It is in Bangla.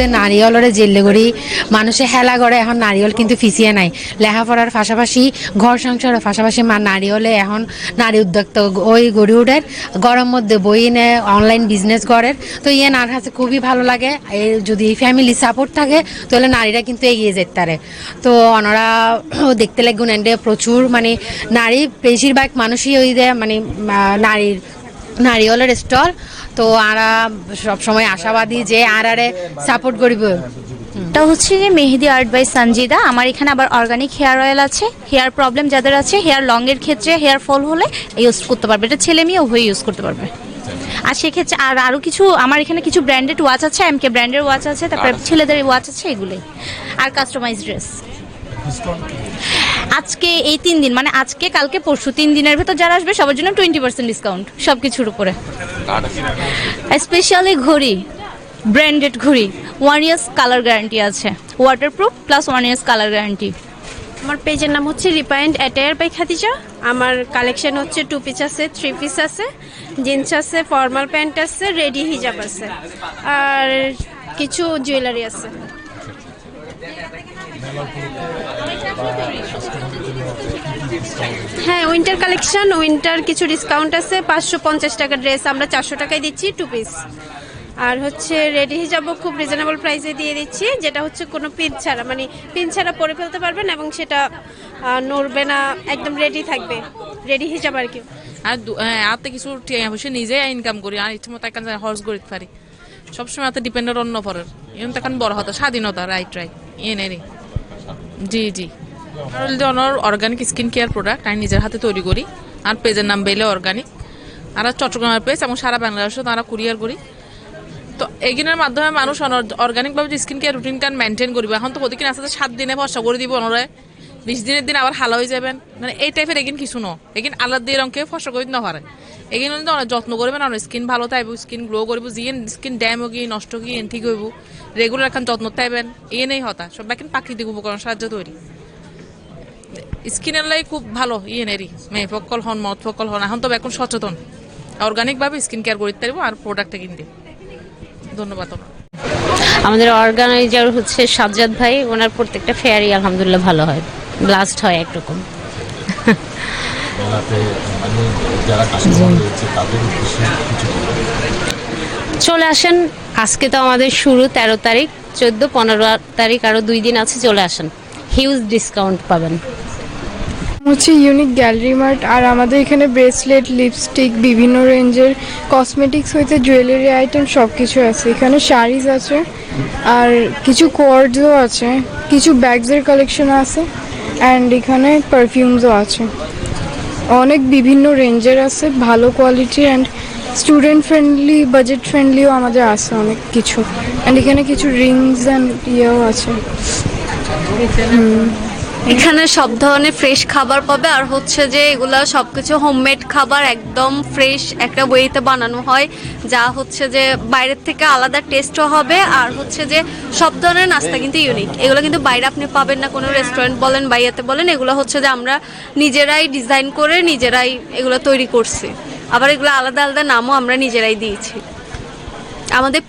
মধ্যে নারিয়লরে জেল্লে করি মানুষে হেলা করে এখন নারিয়ল কিন্তু ফিসিয়ে নাই। লেখাপড়ার পাশাপাশি ঘর সংসারের পাশাপাশি মা নারিয়লে এখন নারী উদ্যোক্তা ওই গড়ি উঠের গরম মধ্যে বই নে অনলাইন বিজনেস করেন তো ইয়ে নার কাছে খুবই ভালো লাগে। যদি ফ্যামিলি সাপোর্ট থাকে, তাহলে নারীরা কিন্তু এগিয়ে যেতে পারে তো ওনারা দেখতে এন্ডে প্রচুর মানে নারী বেশিরভাগ মানুষই ওই যে মানে নারীর নারিয়লের স্টল। তো আরা সবসময় আশাবাদী যে আর আরে সাপোর্ট করিব। এটা হচ্ছে যে মেহেদি আর্ট বাই সঞ্জিদা আমার এখানে আবার অর্গানিক হেয়ার অয়েল আছে। হেয়ার প্রবলেম যাদের আছে হেয়ার লং এর ক্ষেত্রে হেয়ার ফল হলে ইউজ করতে পারবে। এটা ছেলে মেয়ে উভয় ইউজ করতে পারবে। আর সেক্ষেত্রে আর আরও কিছু আমার এখানে কিছু ব্র্যান্ডেড ওয়াচ আছে এমকে ব্র্যান্ডের ওয়াচ আছে তারপরে ছেলেদের ওয়াচ আছে এগুলোই। আর কাস্টমাইজ ড্রেস আজকে এই তিন দিন মানে আজকে কালকে পরশু তিন দিনের ভেতর যারা আসবে সবার জন্য টোয়েন্টি পার্সেন্ট ডিসকাউন্ট সব কিছুর উপরে। স্পেশালি ঘড়ি ব্র্যান্ডেড ঘড়ি ওয়ান ইয়ার্স কালার গ্যারান্টি আছে। Waterproof plus one years colour guarantee আমার পেজের নাম হচ্ছে রিপাইন্ড অ্যাটায়ার বাই খাদিজা আমার কালেকশন হচ্ছে টু পিস আছে থ্রি পিস আছে জিন্স আছে ফর্মাল প্যান্ট আছে রেডি হিজাব আছে। আর কিছু জুয়েলারি আছে। হ্যাঁ উইন্টার কালেকশন উইন্টার কিছু ডিসকাউন্ট আছে। পাঁচশো পঞ্চাশ টাকা ড্রেস আমরা চারশো টাকায় দিচ্ছি টু পিস আর হচ্ছে রেডি হিজাবও খুব রিজনেবল প্রাইসে দিয়ে দিচ্ছি যেটা হচ্ছে কোনো পিন ছাড়া। মানে পিন ছাড়া পরে ফেলতে পারবেন এবং সেটা নড়বে না একদম রেডি থাকবে। রেডি হিজাব আর কি। আর হ্যাঁ, কিছু টিয়া বসে নিজে ইনকাম করি আর ইচ্ছে মতো একান হর্স করতে পারি। সবসময় হাতে ডিপেন্ডেন্ট অন্য পরের। এখন তখন বড় হতো স্বাধীনতা রাইট রাইট এনে রে। জি জি। আর জনের অর্গানিক স্কিন কেয়ার প্রোডাক্ট আমি নিজের হাতে তৈরি করি। আর পেজের নাম বেলে অর্গানিক আর চট্টগ্রামের পেজ এবং সারা বাংলাদেশও তারা কুরিয়ার করি। তো এইগুলোর মাধ্যমে মানুষ অর্গানিকভাবে স্কিন কেয়ার রুটিনটা মেনটেন করবে, এখন তো প্রতিদিন আস্তে সাত দিনে ভরসা করে দিব অনরে। বিশ দিনের দিন আবার হালা হয়ে যাবেন। মানে এই টাইপের এগিন কিছু ন এগিন আলাদা দিয়ে রঙকে ফসল করে না পারে এগিন অনেক যত্ন করবেন আর স্কিন ভালো থাকবে স্কিন গ্লো করব জিয়ে স্কিন ড্যাম হোক নষ্ট এন ঠিক হইব। রেগুলার এখন যত্ন থাকবেন এ নেই হতা। সব এখন প্রাকৃতিক উপকরণ সাহায্য তৈরি। স্কিনের লাই খুব ভালো ইয়ে নেরি মেয়ে ফকল হন, মদ ফকল হন, এখন তো এখন সচেতন। অর্গানিকভাবে স্কিন কেয়ার করতে পারব আর প্রোডাক্টটা কিনতে। ধন্যবাদ আমাদের অর্গানাইজার হচ্ছে সাজ্জাদ ভাই, ওনার প্রত্যেকটা ফেয়ারই আলহামদুলিল্লাহ ভালো হয়। ব্লাস্ট হয় একরকম। মানে? চলে আসেন। আজকে তো আমাদের শুরু তেরো তারিখ চোদ্দ পনেরো তারিখ আরও দুই দিন আছে চলে আসেন। হিউজ ডিসকাউন্ট পাবেন। হচ্ছে ইউনিক গ্যালারি মার্ট আর আমাদের এখানে ব্রেসলেট লিপস্টিক বিভিন্ন রেঞ্জের কসমেটিক্স হইতে জুয়েলারি আইটেম সব কিছু আছে। এখানে শাড়িজ আছে আর কিছু কোয়ার্ডসও আছে কিছু ব্যাগসের কালেকশন আছে। অ্যান্ড এখানে পারফিউমসও আছে। অনেক বিভিন্ন রেঞ্জের আছে ভালো quality and student friendly budget ফ্রেন্ডলিও আমাদের আছে অনেক কিছু। অ্যান্ড এখানে কিছু রিংস অ্যান্ড ইয়েও আছে। এখানে সব ধরনের ফ্রেশ খাবার পাবে। আর হচ্ছে যে এগুলা সবকিছু হোমমেড খাবার, একদম ফ্রেশ একটা ওয়েতে বানানো হয়, যা হচ্ছে যে বাইরের থেকে আলাদা টেস্টও হবে। আর হচ্ছে যে সব ধরনের নাস্তা কিন্তু ইউনিক এগুলো কিন্তু বাইরে আপনি পাবেন না কোনো রেস্টুরেন্ট বলেন বাইরেতে বলেন। এগুলো হচ্ছে যে আমরা নিজেরাই ডিজাইন করে নিজেরাই এগুলো তৈরি করছি। আবার এগুলো আলাদা আলাদা নামও আমরা নিজেরাই দিয়েছি। আমাদের